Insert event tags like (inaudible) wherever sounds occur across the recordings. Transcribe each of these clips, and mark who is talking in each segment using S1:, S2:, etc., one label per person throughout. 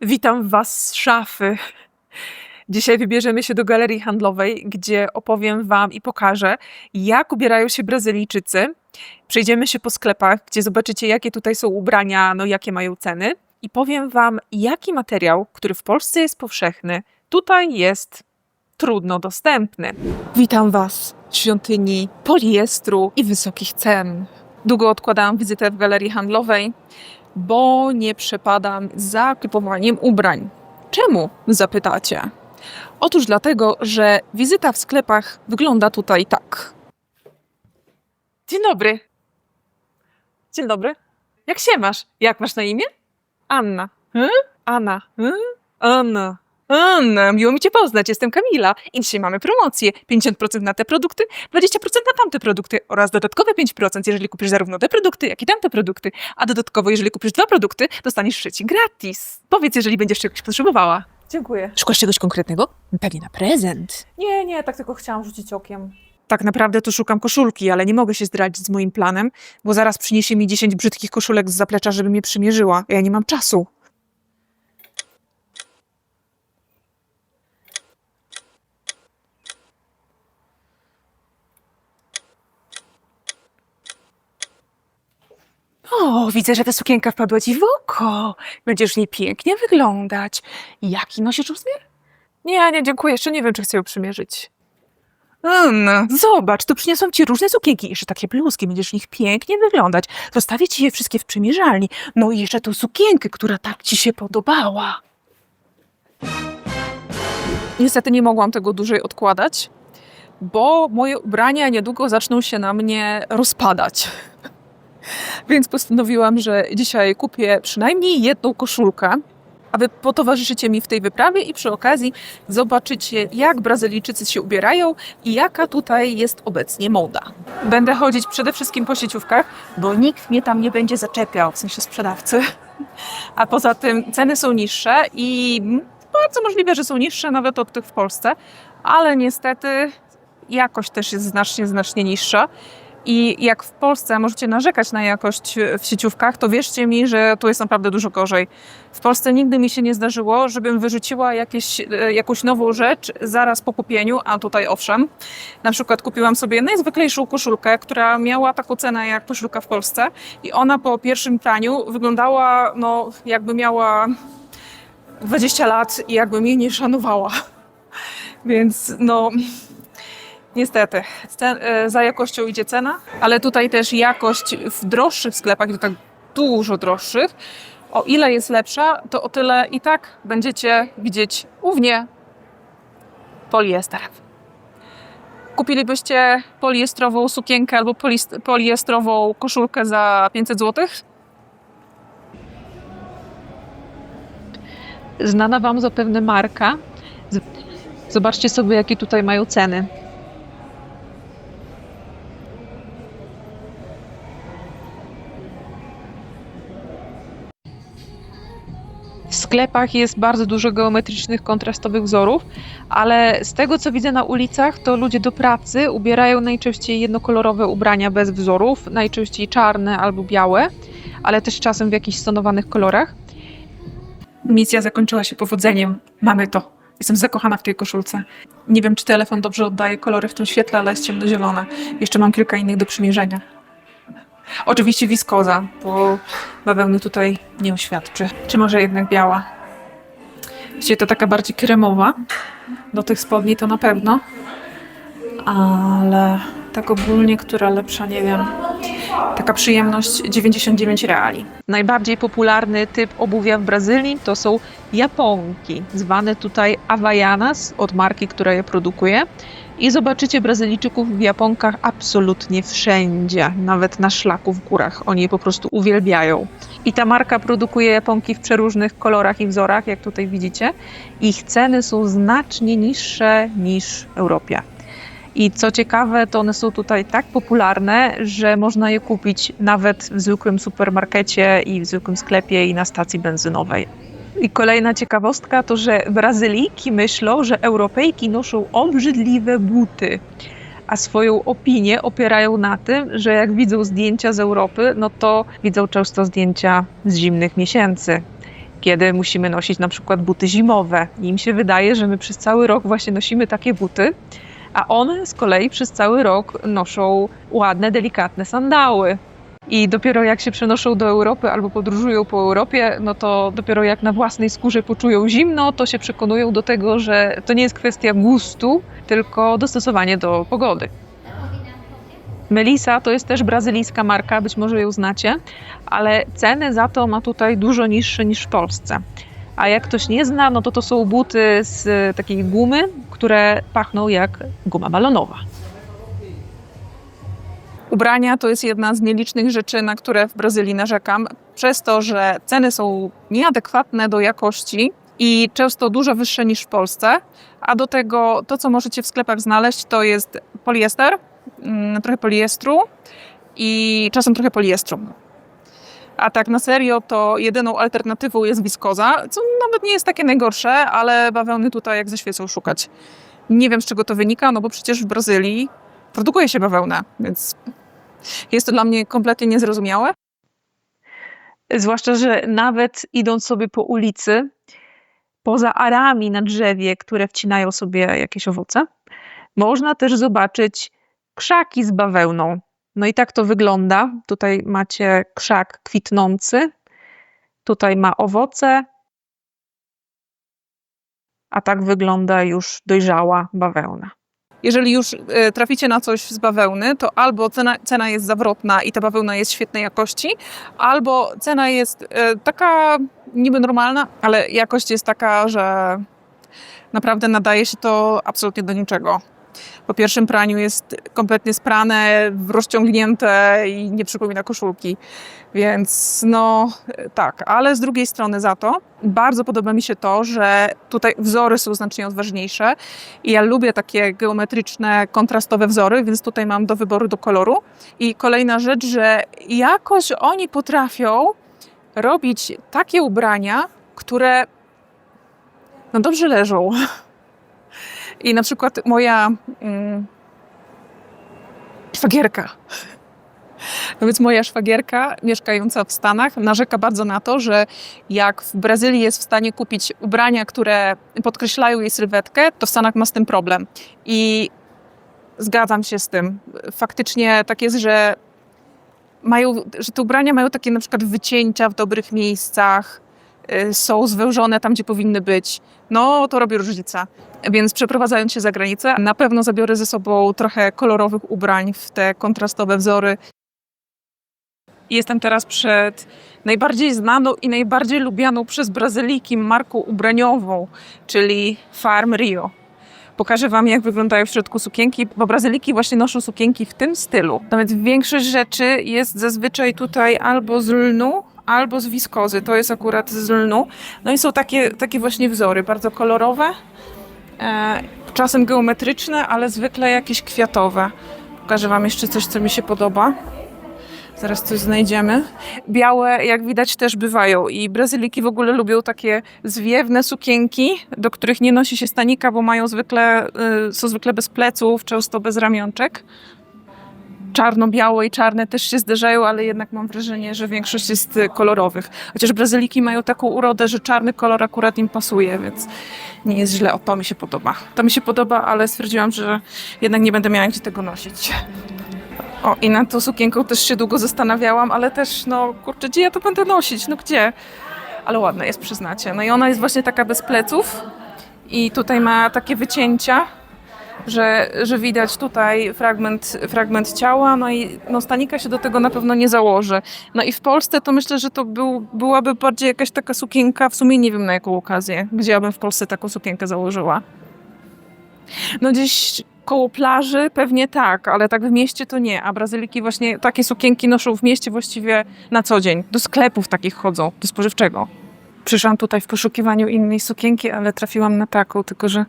S1: Witam Was z szafy. Dzisiaj wybierzemy się do galerii handlowej, gdzie opowiem Wam i pokażę, jak ubierają się Brazylijczycy. Przejdziemy się po sklepach, gdzie zobaczycie, jakie tutaj są ubrania, no jakie mają ceny. I powiem Wam, jaki materiał, który w Polsce jest powszechny, tutaj jest trudno dostępny. Witam Was w świątyni poliestru i wysokich cen. Długo odkładałam wizytę w galerii handlowej, bo nie przepadam za kupowaniem ubrań. Czemu? Zapytacie. Otóż dlatego, że wizyta w sklepach wygląda tutaj tak. Dzień dobry. Dzień dobry. Jak się masz? Jak masz na imię? Anna. Hmm? Anna. Hmm? Anna. Anna, miło mi Cię poznać, jestem Kamila i dzisiaj mamy promocję. 50% na te produkty, 20% na tamte produkty oraz dodatkowe 5%, jeżeli kupisz zarówno te produkty, jak i tamte produkty. A dodatkowo, jeżeli kupisz dwa produkty, dostaniesz trzeci gratis. Powiedz, jeżeli będziesz czegoś potrzebowała. Dziękuję.
S2: Szukasz czegoś konkretnego? Pewnie na prezent.
S1: Nie, nie, tak tylko chciałam rzucić okiem. Tak naprawdę to szukam koszulki, ale nie mogę się zdradzić z moim planem, bo zaraz przyniesie mi 10 brzydkich koszulek z zaplecza, żeby mnie przymierzyła. a Ja nie mam czasu. O, widzę, że ta sukienka wpadła ci w oko. Będziesz w niej pięknie wyglądać. Jaki nosisz rozmiar? Nie, nie, dziękuję. Jeszcze nie wiem, czy chcę ją przymierzyć. Anna, zobacz, tu przyniosłam ci różne sukienki. Jeszcze takie bluzki, będziesz w nich pięknie wyglądać. Zostawię ci je wszystkie w przymierzalni. No i jeszcze tą sukienkę, która tak ci się podobała. Niestety nie mogłam tego dłużej odkładać, bo moje ubrania niedługo zaczną się na mnie rozpadać. Więc postanowiłam, że dzisiaj kupię przynajmniej jedną koszulkę, aby potowarzyszycie mi w tej wyprawie i przy okazji zobaczycie, jak Brazylijczycy się ubierają i jaka tutaj jest obecnie moda. Będę chodzić przede wszystkim po sieciówkach, bo nikt mnie tam nie będzie zaczepiał, w sensie sprzedawcy. A poza tym ceny są niższe i bardzo możliwe, że są niższe nawet od tych w Polsce, ale niestety jakość też jest znacznie, znacznie niższa. I jak w Polsce możecie narzekać na jakość w sieciówkach, to wierzcie mi, że tu jest naprawdę dużo gorzej. W Polsce nigdy mi się nie zdarzyło, żebym wyrzuciła jakieś, e, jakąś nową rzecz zaraz po kupieniu, a tutaj owszem. Na przykład kupiłam sobie najzwyklejszą koszulkę, która miała taką cenę jak koszulka w Polsce i ona po pierwszym praniu wyglądała no jakby miała 20 lat i jakby mnie nie szanowała. (laughs) Więc no Niestety, e, za jakością idzie cena, ale tutaj też jakość w droższych sklepach, i tak dużo droższych, o ile jest lepsza, to o tyle i tak będziecie widzieć głównie poliester. Kupilibyście poliestrową sukienkę albo poliestrową koszulkę za 500 zł?
S2: Znana Wam zapewne marka. Zobaczcie sobie, jakie tutaj mają ceny. Sklepach jest bardzo dużo geometrycznych, kontrastowych wzorów, ale z tego co widzę na ulicach, to ludzie do pracy ubierają najczęściej jednokolorowe ubrania bez wzorów, najczęściej czarne albo białe, ale też czasem w jakichś stonowanych kolorach.
S1: Misja zakończyła się powodzeniem. Mamy to. Jestem zakochana w tej koszulce. Nie wiem, czy telefon dobrze oddaje kolory w tym świetle, ale jest ciemnozielona. Jeszcze mam kilka innych do przymierzenia. Oczywiście wiskoza, bo bawełny tutaj nie oświadczy. Czy może jednak biała? Właściwie to taka bardziej kremowa. Do tych spodni to na pewno. Ale tak ogólnie, która lepsza, nie wiem. Taka przyjemność 99 reali.
S2: Najbardziej popularny typ obuwia w Brazylii to są japonki, zwane tutaj Havaianas od marki, która je produkuje. I zobaczycie Brazylijczyków w japonkach absolutnie wszędzie, nawet na szlaku w górach. Oni je po prostu uwielbiają. I ta marka produkuje japonki w przeróżnych kolorach i wzorach, jak tutaj widzicie. Ich ceny są znacznie niższe niż w Europie. I co ciekawe, to one są tutaj tak popularne, że można je kupić nawet w zwykłym supermarkecie i w zwykłym sklepie i na stacji benzynowej. I kolejna ciekawostka to, że Brazylijki myślą, że Europejki noszą obrzydliwe buty, a swoją opinię opierają na tym, że jak widzą zdjęcia z Europy, no to widzą często zdjęcia z zimnych miesięcy. kiedy musimy nosić na przykład buty zimowe. Im się wydaje, że my przez cały rok właśnie nosimy takie buty, a one z kolei przez cały rok noszą ładne, delikatne sandały. I dopiero jak się przenoszą do Europy albo podróżują po Europie, no to dopiero jak na własnej skórze poczują zimno, to się przekonują do tego, że to nie jest kwestia gustu, tylko dostosowanie do pogody. Melisa to jest też brazylijska marka, być może ją znacie, ale ceny za to ma tutaj dużo niższe niż w Polsce. A jak ktoś nie zna, no to to są buty z takiej gumy, które pachną jak guma balonowa.
S1: Ubrania to jest jedna z nielicznych rzeczy, na które w Brazylii narzekam, przez to, że ceny są nieadekwatne do jakości i często dużo wyższe niż w Polsce, a do tego to, co możecie w sklepach znaleźć, to jest poliester, mm, trochę poliestru i czasem trochę poliestru. A tak na serio, to jedyną alternatywą jest wiskoza, co nawet nie jest takie najgorsze, ale bawełny tutaj jak ze świecą szukać. Nie wiem, z czego to wynika, no bo przecież w Brazylii produkuje się bawełnę, więc jest to dla mnie kompletnie niezrozumiałe.
S2: Zwłaszcza, że nawet idąc sobie po ulicy, poza arami na drzewie, które wcinają sobie jakieś owoce, można też zobaczyć krzaki z bawełną. No i tak to wygląda. Tutaj macie krzak kwitnący, tutaj ma owoce, a tak wygląda już dojrzała bawełna.
S1: Jeżeli już e, traficie na coś z bawełny, to albo cena, cena jest zawrotna i ta bawełna jest świetnej jakości, albo cena jest e, taka niby normalna, ale jakość jest taka, że naprawdę nadaje się to absolutnie do niczego. Po pierwszym praniu jest kompletnie sprane, rozciągnięte i nie przypomina koszulki. Więc no tak, ale z drugiej strony za to bardzo podoba mi się to, że tutaj wzory są znacznie odważniejsze i ja lubię takie geometryczne, kontrastowe wzory, więc tutaj mam do wyboru do koloru. I kolejna rzecz, że jakoś oni potrafią robić takie ubrania, które no dobrze leżą. I na przykład moja mm, szwagierka. No więc moja szwagierka mieszkająca w Stanach narzeka bardzo na to, że jak w Brazylii jest w stanie kupić ubrania, które podkreślają jej sylwetkę, to w Stanach ma z tym problem. I zgadzam się z tym. Faktycznie tak jest, że mają, że te ubrania mają takie na przykład wycięcia w dobrych miejscach, są zwężone tam, gdzie powinny być. No, to robi różnicę. Więc przeprowadzając się za granicę, na pewno zabiorę ze sobą trochę kolorowych ubrań w te kontrastowe wzory. Jestem teraz przed najbardziej znaną i najbardziej lubianą przez Brazylijki marką ubraniową, czyli Farm Rio. Pokażę Wam, jak wyglądają w środku sukienki, bo Brazyliki właśnie noszą sukienki w tym stylu. Nawet większość rzeczy jest zazwyczaj tutaj albo z lnu, albo z wiskozy. To jest akurat z lnu. No i są takie, takie właśnie wzory, bardzo kolorowe, e, czasem geometryczne, ale zwykle jakieś kwiatowe. Pokażę Wam jeszcze coś, co mi się podoba. Zaraz coś znajdziemy. Białe, jak widać, też bywają. I Brazyliki w ogóle lubią takie zwiewne sukienki, do których nie nosi się stanika, bo mają zwykle, y, są zwykle bez pleców, często bez ramionczek. Czarno-białe i czarne też się zderzają, ale jednak mam wrażenie, że większość jest y, kolorowych. Chociaż Brazyliki mają taką urodę, że czarny kolor akurat im pasuje, więc nie jest źle. O, to mi się podoba. To mi się podoba, ale stwierdziłam, że jednak nie będę miała gdzie tego nosić. O, i nad tą sukienką też się długo zastanawiałam, ale też, no kurczę, gdzie ja to będę nosić? No gdzie? Ale ładna jest, przyznacie. No i ona jest właśnie taka bez pleców i tutaj ma takie wycięcia, że, że widać tutaj fragment, fragment ciała, no i no, stanika się do tego na pewno nie założy. No i w Polsce to myślę, że to był, byłaby bardziej jakaś taka sukienka, w sumie nie wiem na jaką okazję, gdzie ja bym w Polsce taką sukienkę założyła. No gdzieś koło plaży pewnie tak, ale tak w mieście to nie. A Brazyliki właśnie takie sukienki noszą w mieście właściwie na co dzień. Do sklepów takich chodzą, do spożywczego. Przyszłam tutaj w poszukiwaniu innej sukienki, ale trafiłam na taką, tylko że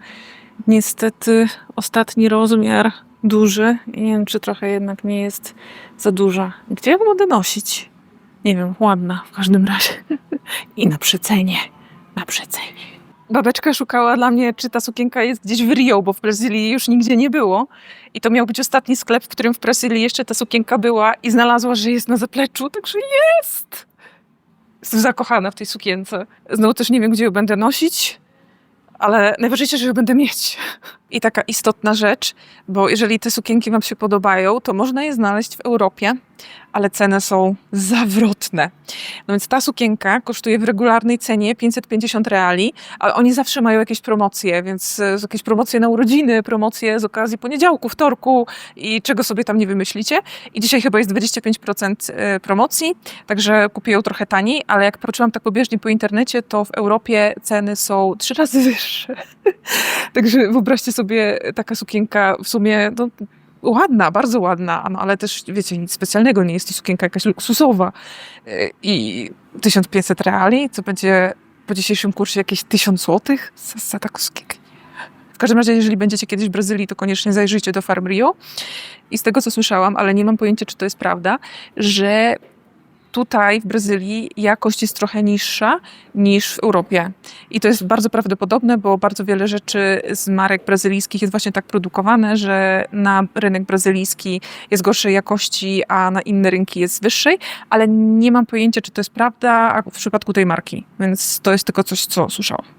S1: niestety ostatni rozmiar duży nie wiem, czy trochę jednak nie jest za duża. Gdzie ja będę nosić? Nie wiem, ładna w każdym razie. I na przecenie. Na przecenie. Babeczka szukała dla mnie, czy ta sukienka jest gdzieś w Rio, bo w Brazylii już nigdzie nie było. I to miał być ostatni sklep, w którym w Brazylii jeszcze ta sukienka była i znalazła, że jest na zapleczu, także jest! Jestem zakochana w tej sukience. Znowu też nie wiem, gdzie ją będę nosić, ale najważniejsze, że ją będę mieć. I taka istotna rzecz, bo jeżeli te sukienki Wam się podobają, to można je znaleźć w Europie, ale ceny są zawrotne. No więc ta sukienka kosztuje w regularnej cenie 550 reali, ale oni zawsze mają jakieś promocje, więc e, jakieś promocje na urodziny, promocje z okazji poniedziałku, wtorku i czego sobie tam nie wymyślicie. I dzisiaj chyba jest 25% e, promocji, także kupię ją trochę taniej, ale jak patrzyłam tak pobieżnie po internecie, to w Europie ceny są trzy razy (laughs) wyższe. Także wyobraźcie sobie taka sukienka w sumie no, ładna, bardzo ładna, no, ale też wiecie, nic specjalnego, nie jest to sukienka jakaś luksusowa. Yy, I 1500 reali, co będzie po dzisiejszym kursie jakieś 1000 złotych za, za taką sukienkę. W każdym razie, jeżeli będziecie kiedyś w Brazylii, to koniecznie zajrzyjcie do Farm Rio. I z tego, co słyszałam, ale nie mam pojęcia, czy to jest prawda, że tutaj w Brazylii jakość jest trochę niższa niż w Europie. I to jest bardzo prawdopodobne, bo bardzo wiele rzeczy z marek brazylijskich jest właśnie tak produkowane, że na rynek brazylijski jest gorszej jakości, a na inne rynki jest wyższej, ale nie mam pojęcia, czy to jest prawda w przypadku tej marki. Więc to jest tylko coś, co słyszałam.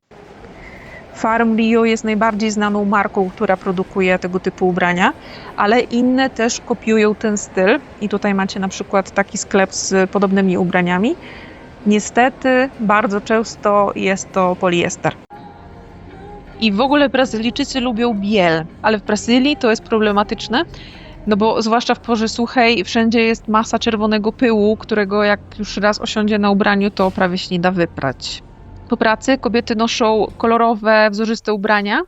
S2: Farm Rio jest najbardziej znaną marką, która produkuje tego typu ubrania, ale inne też kopiują ten styl. I tutaj macie na przykład taki sklep z podobnymi ubraniami. Niestety, bardzo często jest to poliester. I w ogóle Brazylijczycy lubią biel, ale w Brazylii to jest problematyczne, no bo zwłaszcza w porze suchej wszędzie jest masa czerwonego pyłu, którego jak już raz osiądzie na ubraniu, to prawie się nie da wyprać. Po pracy kobiety noszą kolorowe, wzorzyste ubrania,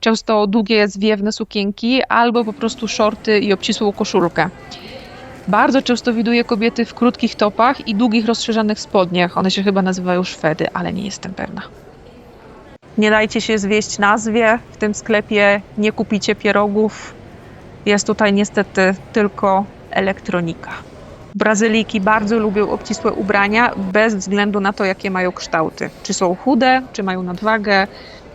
S2: często długie, zwiewne sukienki albo po prostu shorty i obcisłą koszulkę. Bardzo często widuję kobiety w krótkich topach i długich, rozszerzanych spodniach. One się chyba nazywają szwedy, ale nie jestem pewna. Nie dajcie się zwieść nazwie. W tym sklepie nie kupicie pierogów. Jest tutaj niestety tylko elektronika. Brazylijki bardzo lubią obcisłe ubrania, bez względu na to, jakie mają kształty. Czy są chude, czy mają nadwagę,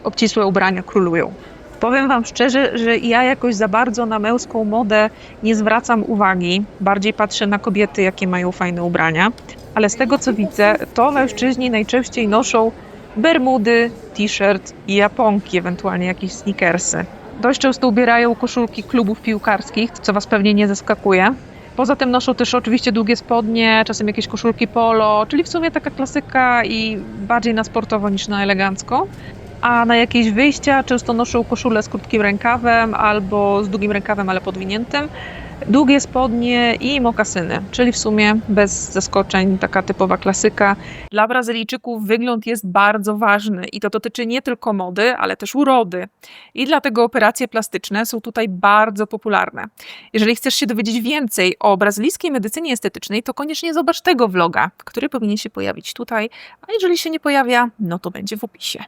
S2: obcisłe ubrania królują. Powiem Wam szczerze, że ja jakoś za bardzo na męską modę nie zwracam uwagi. Bardziej patrzę na kobiety, jakie mają fajne ubrania. Ale z tego co widzę, to mężczyźni najczęściej noszą bermudy, t-shirt i japonki, ewentualnie jakieś sneakersy. Dość często ubierają koszulki klubów piłkarskich, co Was pewnie nie zaskakuje. Poza tym noszą też oczywiście długie spodnie, czasem jakieś koszulki polo, czyli w sumie taka klasyka i bardziej na sportowo niż na elegancko. A na jakieś wyjścia często noszą koszulę z krótkim rękawem albo z długim rękawem, ale podwiniętym, długie spodnie i mokasyny, czyli w sumie bez zaskoczeń, taka typowa klasyka.
S1: Dla Brazylijczyków wygląd jest bardzo ważny i to dotyczy nie tylko mody, ale też urody. I dlatego operacje plastyczne są tutaj bardzo popularne. Jeżeli chcesz się dowiedzieć więcej o brazylijskiej medycynie estetycznej, to koniecznie zobacz tego vloga, który powinien się pojawić tutaj, a jeżeli się nie pojawia, no to będzie w opisie.